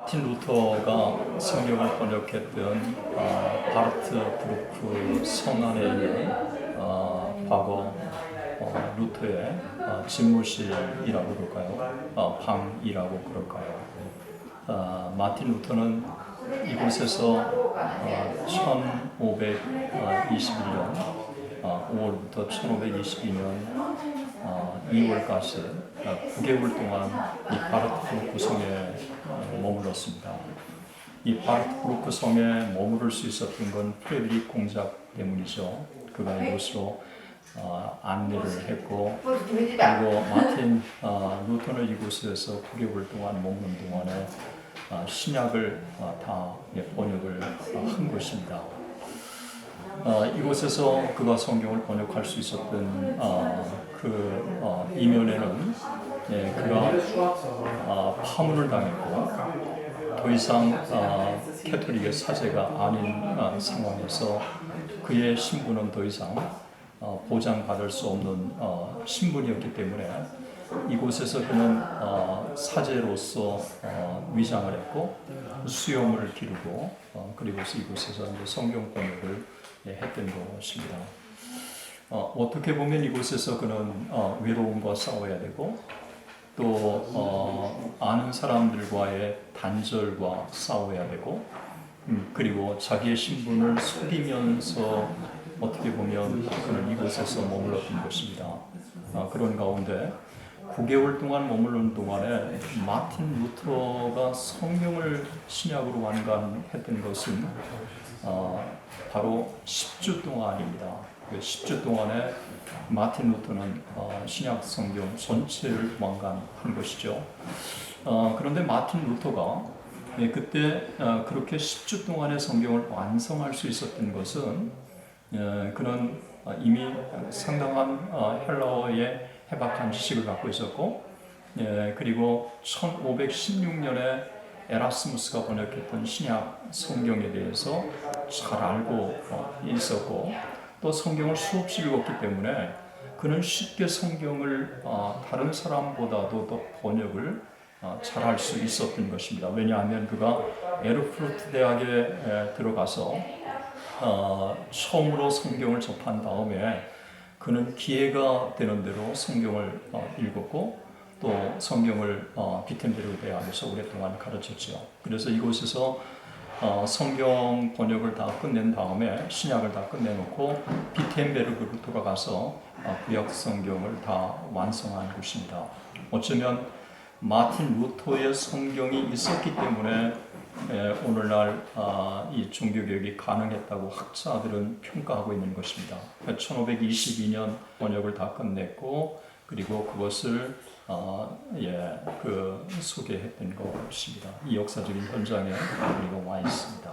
마틴 루터가 성경을 번역했던 어, 바르트 브루크 성 안에 있는 어, 과거 어, 루터의 어, 집무실이라고 그럴까요? 어, 방이라고 그럴까요? 어, 마틴 루터는 이곳에서 어, 1521년 어, 5월부터 1522년 어, 2월까지 어, 9개월 동안 이 바르트브루크 성에 어, 머물렀습니다. 이 바르트브루크 성에 머무를 수 있었던 건 프레드릭 공작 때문이죠. 그가 이곳으로 어, 안내를 했고 그리고 마틴 어, 루터는 이곳에서 9개월 동안 머무는 동안에 어, 신약을 어, 다 예, 번역을 어, 한 것입니다. 어, 이곳에서 그가 성경을 번역할 수 있었던 어, 그 어, 이면에는 예, 그가 어, 파문을 당했고 더 이상 어, 캐톨릭의 사제가 아닌 어, 상황에서 그의 신분은 더 이상 어, 보장받을 수 없는 어, 신분이었기 때문에 이곳에서 그는 어, 사제로서 어, 위장을 했고 수용을 기르고 어, 그리고서 이곳에서 성경 번역을 예, 했던 것입니다. 어, 어떻게 보면 이곳에서 그는 어, 외로움과 싸워야 되고 또 어, 아는 사람들과의 단절과 싸워야 되고 음, 그리고 자기의 신분을 속이면서 어떻게 보면 그는 이곳에서 머물렀던 것입니다. 어, 그런 가운데 9개월 동안 머무르는 동안에 마틴 루터가 성경을 신약으로 완간했던 것은 어, 바로 10주 동안입니다. 그 10주 동안에 마틴 루터는 어, 신약 성경 전체를 완간한 것이죠. 어, 그런데 마틴 루터가 예, 그때 어, 그렇게 10주 동안의 성경을 완성할 수 있었던 것은 예, 그는 어, 이미 상당한 어, 헬라어의 해박한 지식을 갖고 있었고 예, 그리고 1516년에 에라스무스가 번역했던 신약 성경에 대해서 잘 알고 어, 있었고 또 성경을 수없이 읽었기 때문에 그는 쉽게 성경을 어, 다른 사람보다도 더 번역을 어, 잘할 수 있었던 것입니다. 왜냐하면 그가 에르프루트 대학에 에, 들어가서 어, 처음으로 성경을 접한 다음에 그는 기회가 되는 대로 성경을 어, 읽었고 또 성경을 어, 비텐베르그 대학에서 오랫동안 가르쳤죠. 그래서 이곳에서 어, 성경 번역을 다 끝낸 다음에 신약을 다 끝내놓고 비텐베르그로 돌아가서 어, 구약 성경을 다 완성한 곳입니다. 어쩌면 마틴 루터의 성경이 있었기 때문에 에, 오늘날 아, 이 종교개혁이 가능했다고 학자들은 평가하고 있는 것입니다. 1522년 번역을 다 끝냈고 그리고 그것을 어, 예, 그 소개했던 것입니다. 이 역사적인 현장에 우리가 와 있습니다.